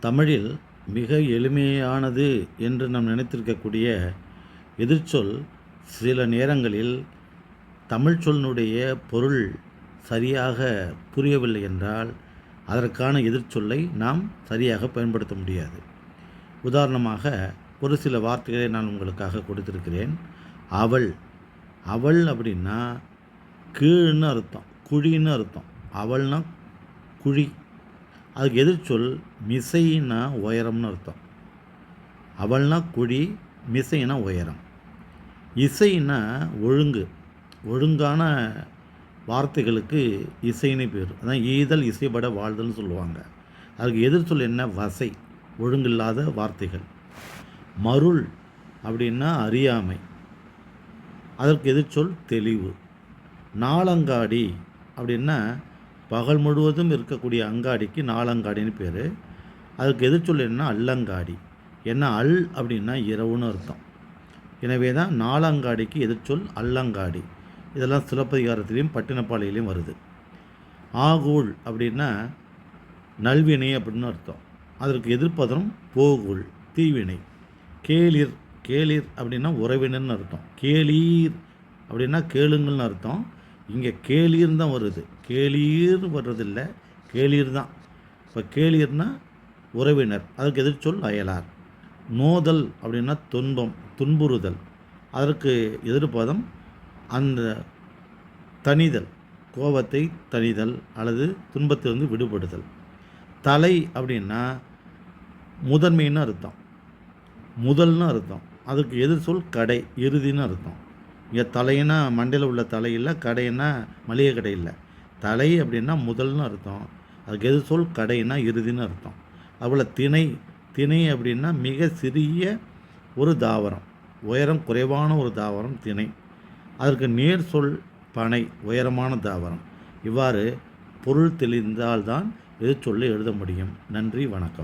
தமிழில் மிக எளிமையானது என்று நாம் நினைத்திருக்கக்கூடிய எதிர்ச்சொல் சில நேரங்களில் தமிழ் சொல்லினுடைய பொருள் சரியாக புரியவில்லை என்றால் அதற்கான எதிர்ச்சொல்லை நாம் சரியாக பயன்படுத்த முடியாது. உதாரணமாக ஒரு சில வார்த்தைகளை நான் உங்களுக்காக கொடுத்திருக்கிறேன். அவள். அவள் அப்படின்னா கீழ்னு அர்த்தம் குழின்னு அர்த்தம். அவள்னா குழி. அதுக்கு எதிர்ச்சொல் மிசைனா உயரம்னு அர்த்தம். அவள்னா குழி மிசைனா உயரம். இசைனா ஒழுங்கு. ஒழுங்கான வார்த்தைகளுக்கு இசைன்னு பேர். அதான் ஈதல் இசைப்பட வாழ்தல்னு சொல்லுவாங்க. அதுக்கு எதிர்ச்சொல் என்ன? வசை. ஒழுங்கில்லாத வார்த்தைகள். மருள் அப்படின்னா அறியாமை. அதற்கு எதிர்ச்சொல் தெளிவு. நாளங்காடி அப்படின்னா பகல் முழுவதும் இருக்கக்கூடிய அங்காடிக்கு நாலங்காடின்னு பேர். அதுக்கு எதிர்ச்சொல் என்னன்னா அல்லங்காடி. என்ன அல் அப்படின்னா இரவுன்னு அர்த்தம். எனவே தான் நாலங்காடிக்கு எதிர்ச்சொல் அல்லங்காடி. இதெல்லாம் சிலப்பதிகாரத்திலையும் பட்டினப்பாளையிலையும் வருது. ஆகூழ் அப்படின்னா நல்வினை அப்படின்னு அர்த்தம். அதற்கு எதிர்ப்பதம் போகுள் தீவினை. கேளிர் கேளிர் அப்படின்னா உறவினர்னு அர்த்தம். கேளீர் அப்படின்னா கேளுங்கள்னு அர்த்தம். இங்கே கேளீர் தான் வருது. கேளீர் வர்றதில்லை கேளீர் தான். இப்போ கேளீர்னா உறவினர் அதுக்கு எதிர்ச்சொல் அயலார். நோதல் அப்படின்னா துன்பம் துன்புறுதல். அதற்கு எதிர்ப்பதம் அந்த தணிதல் கோபத்தை தணிதல் அல்லது துன்பத்திலிருந்து விடுபடுதல். தலை அப்படின்னா முதன்மைன்னு அர்த்தம். முதல்னு அர்த்தம். அதுக்கு எதிர் சொல் கடை இறுதின்னு அர்த்தம். இங்கே தலைன்னா மண்டையில் உள்ள தலையில் கடைன்னா மளிகை கடை இல்லை. தலை அப்படின்னா முதல்னு அர்த்தம். அதுக்கு எதிர் சொல்? கடைன்னா இறுதின்னு அர்த்தம். அதுபோல் திணை திணை அப்படின்னா மிக சிறிய ஒரு தாவரம். உயரம் குறைவான ஒரு தாவரம் திணை. அதற்கு நேர் சொல் பனை உயரமான தாவரம். இவ்வாறு பொருள் தெளிந்தால்தான் எதிர்ச்சொல்லை எழுத முடியும். நன்றி வணக்கம்.